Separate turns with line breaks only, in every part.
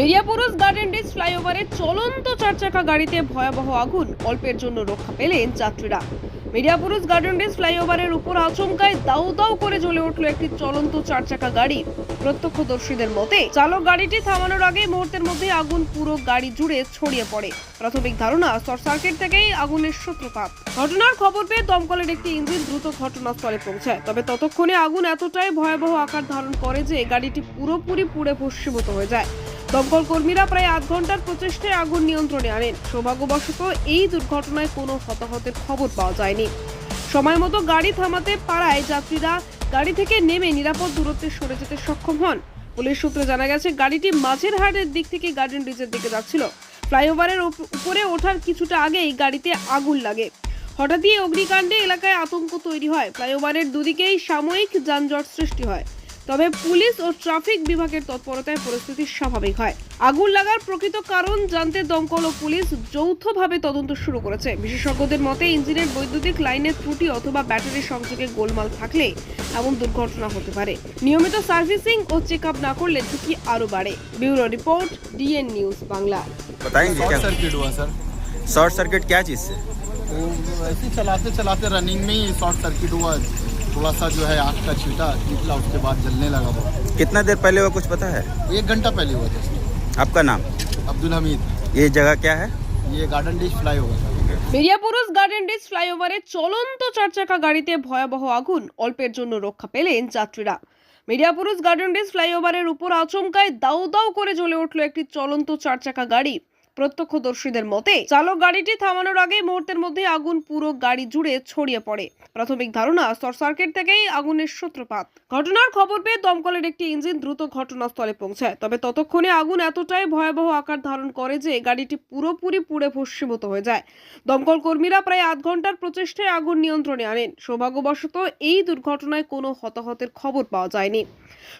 মেরিয়াপুরুষ garden dish ফ্লাইওভারে চলন্ত চার চাকা গাড়িতে ভয়াবহ আগুন। অল্পের জন্য রক্ষা পেলেন যাত্রীরা। মেরিয়াপুরুষ গার্ডেন ডিস ফ্লাইওভারের উপর আচমকায় দাউ দাউ করে জ্বলে উঠল একটি চলন্ত চার চাকা গাড়ি। প্রত্যক্ষদর্শীদের মতে, চালক গাড়িটি থামানোর আগে মুহূর্তের মধ্যে আগুন পুরো গাড়ি জুড়ে ছড়িয়ে পড়ে। প্রাথমিক ধারণা, শর্ট সার্কিট থেকেই আগুনের সূত্রপাত। ঘটনার খবর পেয়ে দমকলের একটি ইঞ্জিন দ্রুত ঘটনাস্থলে পৌঁছায়। তবে ততক্ষণে আগুন এতটাই ভয়াবহ আকার ধারণ করে যে গাড়িটি পুরোপুরি পুড়ে ভস্মীভূত হয়ে যায়। দমকল কর্মীরা প্রায় আধ ঘণ্টার প্রচেষ্টায় আগুন নিয়ন্ত্রণে আনেন। সৌভাগ্যবশত এই দুর্ঘটনায় কোনো হতাহতের খবর পাওয়া যায়নি। সময় মতো গাড়ি থামাতে পারায় যাত্রীরা গাড়ি থেকে নেমে নিরাপদ দূরত্বে সরে যেতে সক্ষম হন। পুলিশ সূত্রে জানা গেছে, গাড়িটি মাঝের হাটের দিক থেকে গার্ডেন ব্রিজের দিকে যাচ্ছিল। ফ্লাইওভারের উপ- উপরে ওঠার কিছুটা আগেই গাড়িতে আগুন লাগে। হঠাৎই অগ্নিকাণ্ডে এলাকায় আতঙ্ক তৈরি হয়। ফ্লাইওভারের দুদিকেই সাময়িক যানজট সৃষ্টি হয়। তবে পুলিশ ও ট্রাফিক বিভাগের তৎপরতায় পরিস্থিতি স্বাভাবিক হয় আগুন লাগার প্রকৃত কারণ জানতে দমকল ও পুলিশ যৌথভাবে তদন্ত শুরু করেছে বিশেষজ্ঞদের মতে ইঞ্জিনের বৈদ্যুতিক লাইনের ত্রুটি অথবা ব্যাটারি সংযোগে গোলমাল থাকলে এমন দুর্ঘটনা হতে পারে নিয়মিত সার্ভিসিং ও চেক আপ না করলে ঝুঁকি আরও বাড়ে bureau report DN news Bangla
बताएंगे
शॉर्ट
क्या
सर्किट हुआ सर
शॉर्ट सर्किट क्या चीज़ से
वो ऐसे ही चलाते चलाते रनिंग में ही शॉर्ट सर्किट हुआ थोड़ा सा जो है आग का छीटा निकला उसके बाद जलने लगा वो
कितना देर पहले हुआ कुछ पता है
एक घंटा पहले हुआ था सर।
आपका नाम
अब्दुल हमीद
ये जगह क्या है
ये गार्डन डिश फ्लाई होगा सर
মেরিয়াপুরুষ গার্ডেন ডিস ফ্লাইওভারে চলন্ত চার চাকা গাড়িতে ভয়াবহ আগুন অল্পের জন্য রক্ষা পেলেন যাত্রীরা মেরিয়াপুরুষ গার্ডেন ডিস ফ্লাইওভারের উপর আচমকায় দাউ দাউ করে জ্বলে উঠল একটি চলন্ত চার চাকা গাড়ি প্রত্যক্ষদর্শীদের মতে, চালক গাড়িটি থামানোর আগে মুহূর্তের মধ্যে আগুন পুরো গাড়ি জুড়ে ছড়িয়ে পড়ে। প্রাথমিক ধারণা শর্ট সার্কিট থেকেই আগুনের সূত্রপাত। ঘটনার খবর পেয়ে দমকলের একটি ইঞ্জিন দ্রুত ঘটনাস্থলে পৌঁছায়। তবে ততক্ষণে আগুন এতটাই ভয়াবহ আকার ধারণ করে যে, গাড়িটি পুরোপুরি পুড়ে ভস্মীভূত হয়ে যায়। দমকল কর্মীরা প্রায় আধ ঘণ্টার প্রচেষ্টায় আগুন নিয়ন্ত্রণে আনেন। সৌভাগ্যবশত এই দুর্ঘটনায় কোনো হতাহতের খবর পাওয়া যায়নি।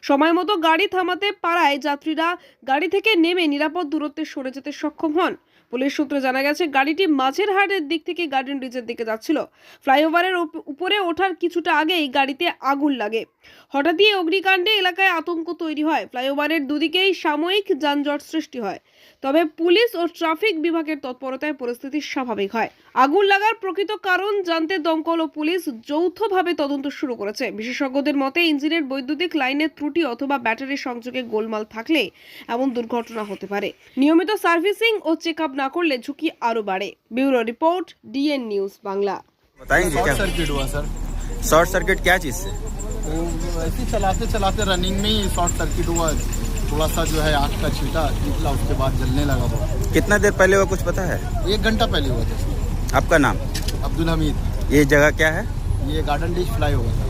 সময় মতো গাড়ি থামাতে পারায় যাত্রীরা গাড়ি থেকে নেমে নিরাপদ দূরত্বে সরে যেতে সক্ষম হন। পুলিশ সূত্রে জানা গেছে, গাড়িটি মাঝের হাটের দিক থেকে গার্ডেন ব্রিজের দিকে যাচ্ছিল। ফ্লাইওভারের উপরে ওঠার কিছুটা আগেই গাড়িতে আগুন লাগে। হঠাৎই অগ্নিকাণ্ডে এলাকায় আতঙ্ক তৈরি হয়। ফ্লাইওভারের দুদিকেই সাময়িক যানজট সৃষ্টি হয়। তবে পুলিশ ও ট্রাফিক বিভাগের তৎপরতায় পরিস্থিতি স্বাভাবিক হয়। আগুন লাগার প্রকৃত কারণ জানতে দমকল ও পুলিশ যৌথভাবে তদন্ত শুরু করেছে। বিশেষজ্ঞদের মতে, ইঞ্জিনের বৈদ্যুতিক লাইনের ত্রুটি অথবা ব্যাটারি সংযোগে গোলমাল থাকলে এমন দুর্ঘটনা হতে পারে। নিয়মিত সার্ভিসিং ও চেক আপ না করলে ঝুঁকি আরও বাড়ে bureau report DN news Bangla
बताएंगे
शॉर्ट
क्या
सर्किट हुआ सर
शॉर्ट सर्किट क्या चीज़ से
वो ऐसे ही चलाते चलाते रनिंग में ही शॉर्ट सर्किट हुआ थोड़ा सा जो है आग का छीटा निकला उसके बाद जलने लगा वो
कितना देर पहले हुआ कुछ पता है
एक घंटा पहले हुआ था सर।
आपका नाम
अब्दुल हमीद
ये जगह क्या है
ये गार्डन डिश फ्लाई होगा सर